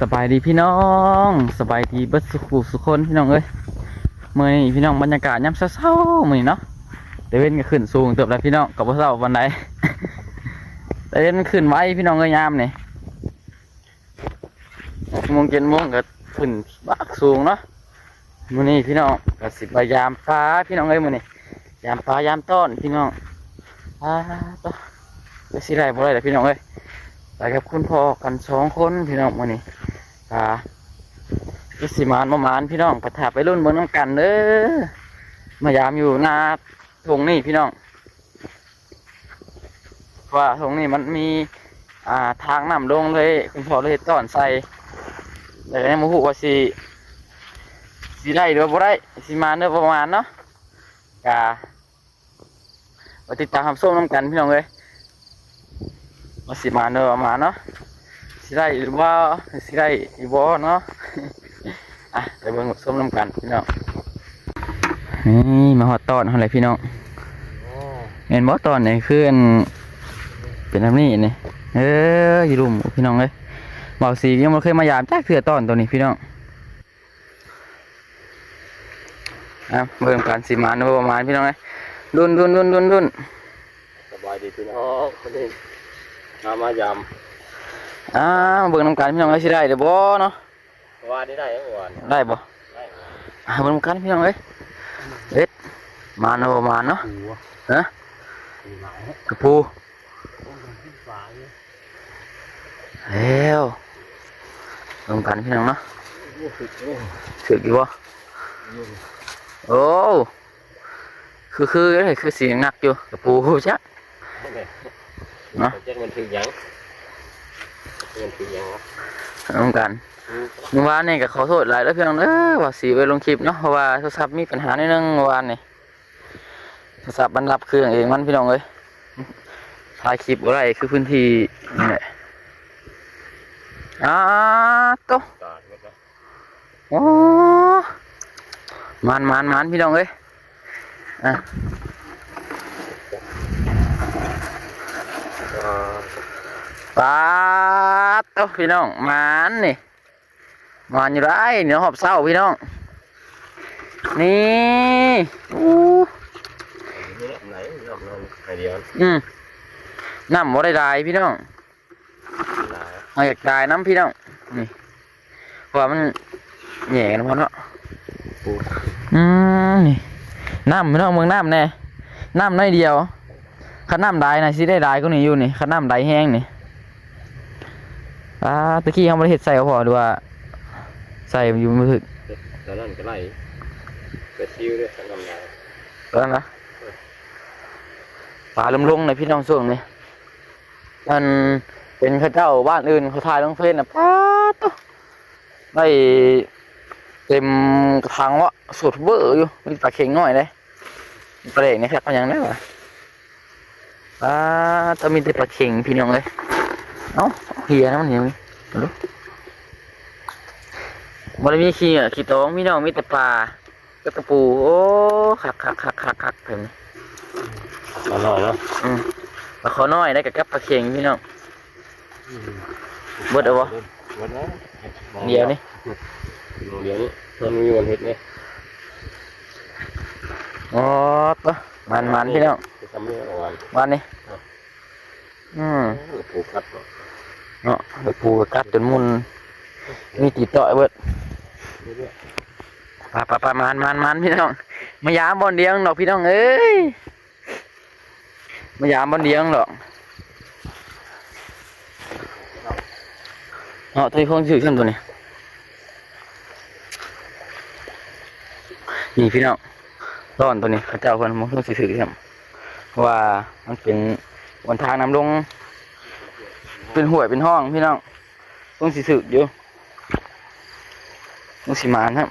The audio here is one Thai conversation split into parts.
สบายดีพี่น้องสบายดีบิดสุขสุคนพี่น้องเอ้ยเมื่อนี้พี่น้องบรรยากาศยามเช้าๆมื้อนี้เนาะเดเว้นก็ขึ้นสูงเติบแล้วพี่น้องกับว่าเช้าวันใดเดเว้นขึ้นไว้พี่น้องเอ้ยยามนี่หกโมงเจ็ดโมงก็ขึ้นบักสูงเนาะมื้อนี้พี่น้องก็สิพยายามฟ้าพี่น้องเอ้ยมื้อนี้ยามฟ้ายามต้อนพี่น้องฟ้าต้อไปสิได้บ่ได้ล่พี่น้องเอ้ย ไปกับคุณพ่อกันสองคนพี่น้องวันนี้อ่าพิสิมานมามานพี่น้องประทับไปรุ่นเมืองน้ำกันเด้อมายามอยู่หน้าทงนี่พี่น้องว่าทงนี่มันมี อ่าทางน้ำลงเลย คุณพ่อเลยต้อนใส่แต่ในมูหูว่าสิสิได้หรือบ่ได้สิมาเนื้อประมาณเนาะกามาติดตามคำส้มน้ำกันพี่น้องเลย มาสิมาเนอะมาเนาะสิได้หรือว่าสิได้อีบอเนาะอะไปเบิ่งส้มน้ำกันพี่น้องนี่มาหอดตอนอะไรพี่น้องเห็นบ่ตอนนี่คืออันเป็นแบบนี้นี่เอออยู่รุมพี่น้องเลยเบาสียังไม่เคยมายามจ้าเถื่อตอนตัวนี้พี่น้องอะเบิ่งการสิมาเนอะประมาณพี่น้องเลยดุนดุนดุนดุนดุนสบายดีพี่น้องค นนี้มามายามอ่ามาเบิ่งน้ำกันพี่น้องเลยสิได้เดี๋ยวบ่เนาะว่าได้ได้เมื่อวานได้บ่ได้อ่าเบิ่งน้ำกันพี่น้องเอ้ยเอ็ดมาเนาะมาเนาะหัวฮะหนาวกระปูขึ้นฟ้าเนี่ยแล้วเบิ่งกันพี่น้องเนาะโอ้โหโอ้โหถึกอยู่บ่โอ้คือคือเอ้ยคือเสียงหนักอยู่กระปูจ้ะเนาะเจ็ดมันถึงยังมันถึงยังวะเบิ่งกันเมื่อวานนี่ก็ขอโทษหลายแล้วพี่น้องเด้อว่าสีไปลงคลิปเนาะเพราะว่าโทรศัพท์มีปัญหานิดนึงเมื่อวานนี่โทรศัพท์มันรับเครื่องเองมันพี่น้องเอ้ยถ่ายคลิปอะไรคือพื้นที่นี่แหละอ่าโตะตาดหมดแล้วโอ้มันมันมันพี่น้องเอ้ยอะ อ่า ปาดโตะพี่น้องมันนี่มันอยู่ไรเนื้อหอบเศร้าพี่น้อง นี่อู้นี่ไหนรอบนั้นไอเดียวอืมน้ำบ่ได้ได้พี่น้องเอาอยากได้น้ำพี่น้องนี่เพราะว่ามันแหย่กันพอเนาะปูอืมนี่น้ำพี่น้องเมืองน้ำแน่น้ำน้อยเดียวขนน้ำได้นะสิได้ได้ก็นี่อยู่นี่ขน้ำได้แห้งนี่ อ่าตะกี้เขาไม่ได้เห็ดใส่ก็พอดูว่า ใส่อยู่มือถึกตอนนั้นก็ไล่กระชิวด้วยทั้งกำลังตอนนั้นนะป่าลมลงในพี่น้องส่วงนี่มันเป็นเข้าเจ้าบ้านอื่นเขาถ่ายลงเฟซนะป้าดตุ๊ได้เต็มกระถางวะสุดเบอร์อยู่มีปลาเข็งหน่อยเลยปลาเด็กนี่ครับมันยังได้ปะป้าดต้องมีแต่ปลาเข็งพี่น้องเลย เอ้าเฮียนะมันเหี่ยวนี่มาดูมันมีขี้อะขี้ตองพี่น้องมีแต่ปลาก็ตะปู โอ้คักคักคักคักคักเต็มมาหน่อยเนาะอืมปลาขอน้อยได้กับกับปลาเข็งพี่น้องเบิดเอาวะหมดแล้วเดียวนี่เดี๋ยวนี้มันมีวันเห็ดเนี่ยอ๋อปะมันมันพี่น้องจะทำเรื่องอะไรมันนี่อืมปูกัด เนาะไปปูกับกัดจนมุนมีตีต่อยเบิดเรื่อยปาปาปลามันมันมันพี่น้องมายามบอนเดียงดอกพี่น้องเอ้ยมายามบอนเดียงดอกเนาะตัวนี้คงถือขึ้นตัวนี้นี่พี่น้องร้อนตัวนี้เขาเจ้าคนมันคงสิถือขึ้นว่ามันเป็นวันทางน้ำลง เป็นห่วยเป็นห้องพี่น้องต้องสิถืออยู่ต้องสิมานครับ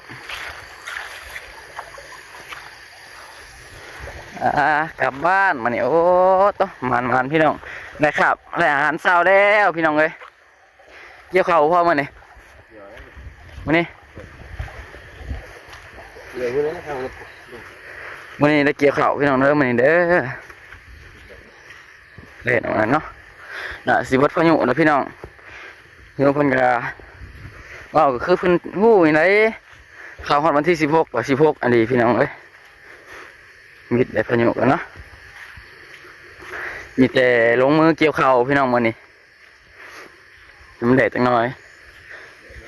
กลับบ้านมาเนี่ยโอ้ต้องมันมันพี่น้องได้ครับได้อาหารเช้าแล้วพี่น้องเลยเกี่ยวเข้าพ่อมาเนี่ยมาเนี่ยวนี้นะครับมานี่ได้เกี่ยวเข้าพี่น้องเด้อมานี่เด้อเล่นเอานั้นเนาะ น่ะสิวัดพายุนะพี่น้องพี่น้องเพิ่นก็ว้าวก็คือเพิ่นฮู้นี่ไดข่าวฮอดวันที่16กับ16อันนี้พี่น้องเอ้ยมิดได้พายุกันเนาะมีแต่ลงมือเกี่ยวข้าวพี่น้องมื้อนี้มันแดดจังหน่อย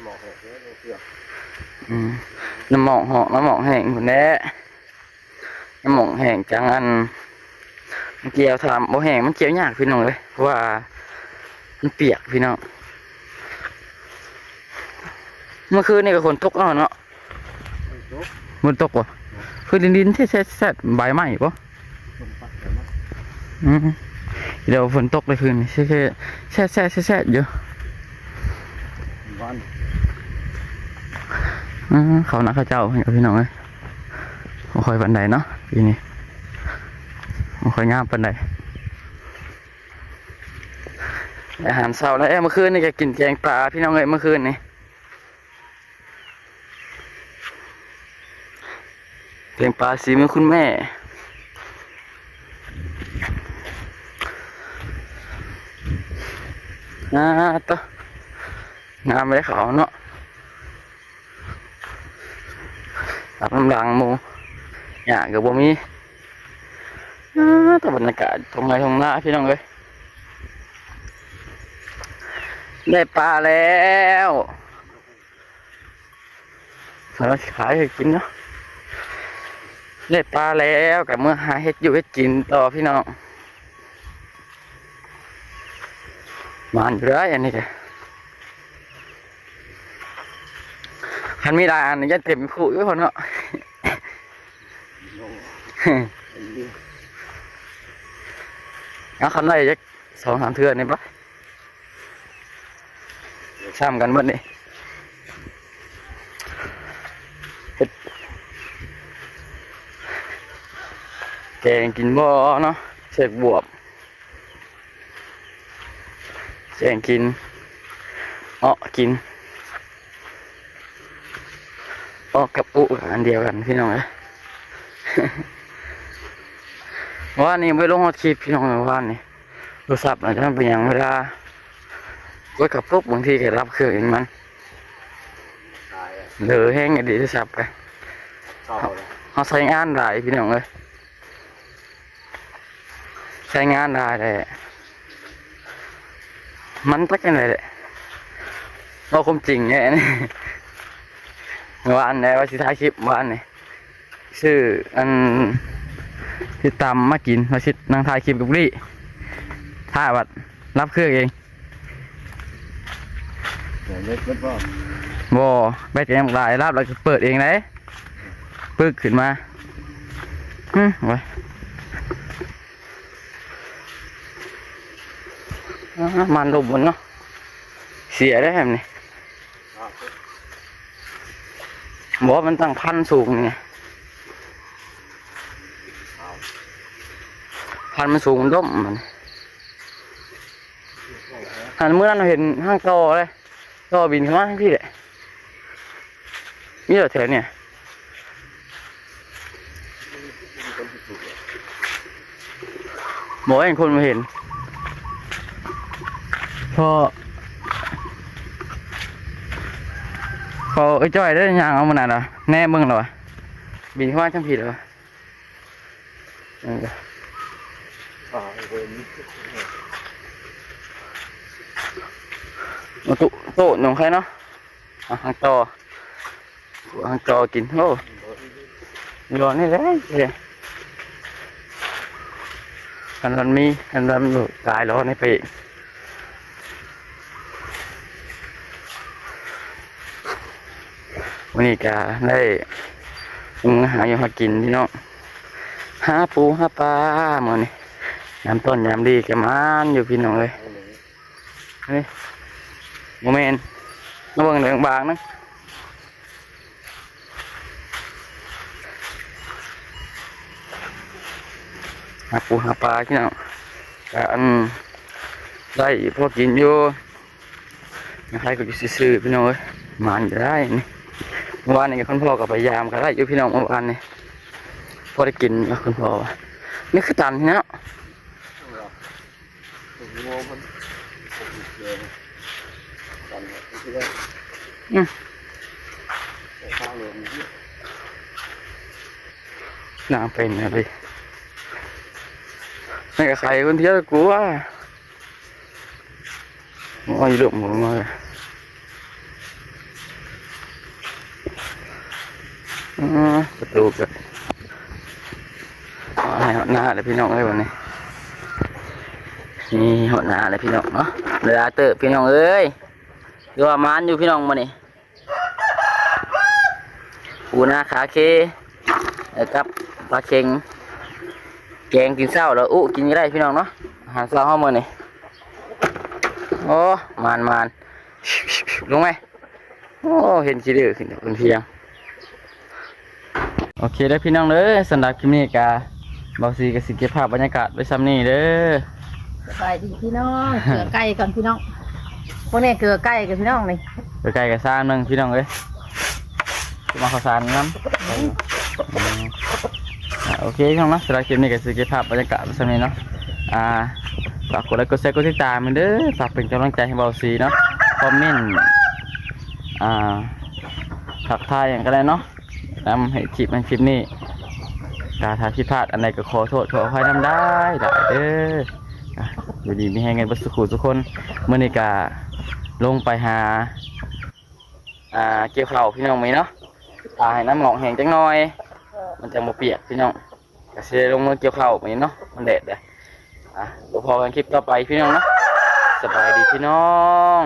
หมอกเนี่ยเสืออืมน้ำหมอกหอกน้ำหมอกแห้งพุ่นแหละน้ำหมอกแห้งจังอัน เกี่ยวถามบ่แห้งมันเกี่ยวยากพี่น้องเลยเพราะว่ามันเปียกพี่น้องเมื่อคืนนี่ก็ฝนตกเนาะเนาะจุ๊บฝนตกวะคือดินดินๆแท้ๆแซ่ใบไม้ปะคนปักแต่มาอืมเดี๋ยวฝนตกเลยคืนนี้แช่แช่แช่แช่แช่อยู่วันอืมเขานักเขาเจ้าเห็นกับพี่น้องเลยบ่คอยปันใดเนาะปีนี้ บ่คอยงามปันใดอาหารเช้าแล้วเอ้เมื่อคืนนี่ก็กินแกงปลาพี่น้องเอ้ยเมื่อคืนนี่แกงปลาสีมือคุณแม่น่าตะงามเลยเขาเนาะตับน้ำลังมูหยากับบ่มี แต่บรรยากาศตรงไหนตรงหน้าพี่น้องเอ้ยได้ปลาแล้วเราขายให้กินเนาะได้ปลาแล้วกับเมื่อหาเฮ็ดอยู่เฮ็ดกินต่อพี่น้องมานอยู่ได้อันนี้แกคันมีหลายอันนี่ยันเต็มขู่อยู่พอเนาะลงอันนี้ เอาคันได้จักสองสามเทือนี่ปะซ้ำกันหมดนี่เฮ็ดแกงกินบ่เนาะเสกบวบแกงกินเอ้อกินออกับอุอันเดียวกันพี่น้องเอ้ย ว่านี่ไม่ลงฮอดคลิปพี่น้องว่านี่โทรศัพท์อาจจะเป็นอย่างเวลาก็กับปุ๊บบางทีก็รับเครื่องเองมันเหลือแห้งไอ้ดีโทรศัพท์ไปเข้าเขาใช้งานหลายพี่น้องเลยใช้งานหลายเลยมันตักยังไงแหละเราคมจริงเนี่ยนี่วานเนี่ยว่าสิท้ายคลิปเมื่อวานนี่ชื่ออัน ที่ตำมมากินว่าสินางถ่ายคลิปกับลี่ถ่าวัดรับเครื่องเองเดี๋ยวเล็กเล็กก็บ่แบตก็ยังหลายรับแล้วก็เปิดเองเลยปึกขึ้นมาฮึไว้มันลมมันเนาะเสียได้แบบนี้บอกมันตั้งพันสูงไง พันมันสูงมันด้มมันหันเมื่อนั้นเราเห็นห้างโตอเลยโตอบินเข้ามาพี่แหละนี่เหรอแถวเนี่ยบอกให้คนมาเห็นพอพอไอ้จ้อยได้ยังเอามาหนาดอะแน่มึงเหรอวะบินเข้ามาช่างผิดเหรอ มาตุโตหนุ่มใครเนาะอะหางต่อหางต่อกินโอ้ย้อนนี่เลยเฮ้ยคันมันมีคันมันอยู่ตายร้อนในปีวันนี้ก็ได้หุงหาอยู่หากินพี่น้องหาปูหาปลาหมอนี่ ยามต้นยามดีแกมันอยู่พี่น้องเลยเอาเลยโมเมนน้ำเบิ่งเหลืองบางนะหาปูหาปลาที่น้องกอันได้พวกกินอยู่ใครก็อยู่ซื่อพี่น้องเอ้ยมันจะได้นี่เมื่อวานนี่คุณพ่อกับพยายามก็ได้อยู่พี่น้องเมื่อวานนี่พอได้กินคุณพ่อวะนี่คือตันทีนะ ถึงมันเดินกันที่ได้อืมข้าวเลืองน้ำเป็นอะไรไม่กับใครคนเที่ยวกูว่าโอ้ยหลุมหมดเลยอืมประตูกันเอาให้หน้าเลยพี่น้องเอ้ยวันนี้ นี่หดหน้าเลยพี่น้องเนาะเวลาเตอพี่น้องเอ้ยดูว่ามานอยู่พี่น้องมานี่ปูนาขาเคแล้วกับปลาเค็งแกงกินเศร้าแล้วอู้กินได้พี่น้องเนาะอาหารเช้าห้ามื้อนี่โอ้มานมานลงไหมโอ้เห็นขี้ดื้อขึ้นจากบนเพียงโอเคได้พี่น้องเด้อสำหรับคลิปนี้กาบาซีกับสิเก็บภาพบรรยากาศไว้ซ้ำนี่เด้อ สบายดีพี่น้องเกลือไก่ก่อนพี่น้องพวกนี้เกลือไก่กับพี่น้องนี่ไปไกลกับซ่านนึงพี่น้องเอ้ยจะมาข้าวสารน้ำอืมอ่าโอเคพี่น้องเนาะสำหรับคลิปนี้ก็สิเก็บภาพบรรยากาศไว้ซ้ำนี่เนาะอ่าฝากกดไลค์กดแชร์กดติดตามมันเด้อฝากเป็นกำลังใจให้เบาซีเนาะคอมเมนต์อ่าถักทายอย่างก็ได้เนาะนำให้คลิปมันคลิปนี้การทาผิดพลาดอันใดก็ขอโทษขออภัยนำได้ได้เด้อ อยู่ดีมีให้เงินบัสุขุทุกคนเมื่อนี้กาลงไปหา อ่า เกี่ยวข้าพี่น้องไหมเนาะตาให้น้ำหมอกแห้งจังหน่อย มันจะมาเปียกพี่น้องก็เสียลงมือเกี่ยวข้าไหมเนาะ มันแดดเลยออะเดี๋ยวพอกันคลิปต่อไปพี่น้องเนาะ สบายดีพี่น้อง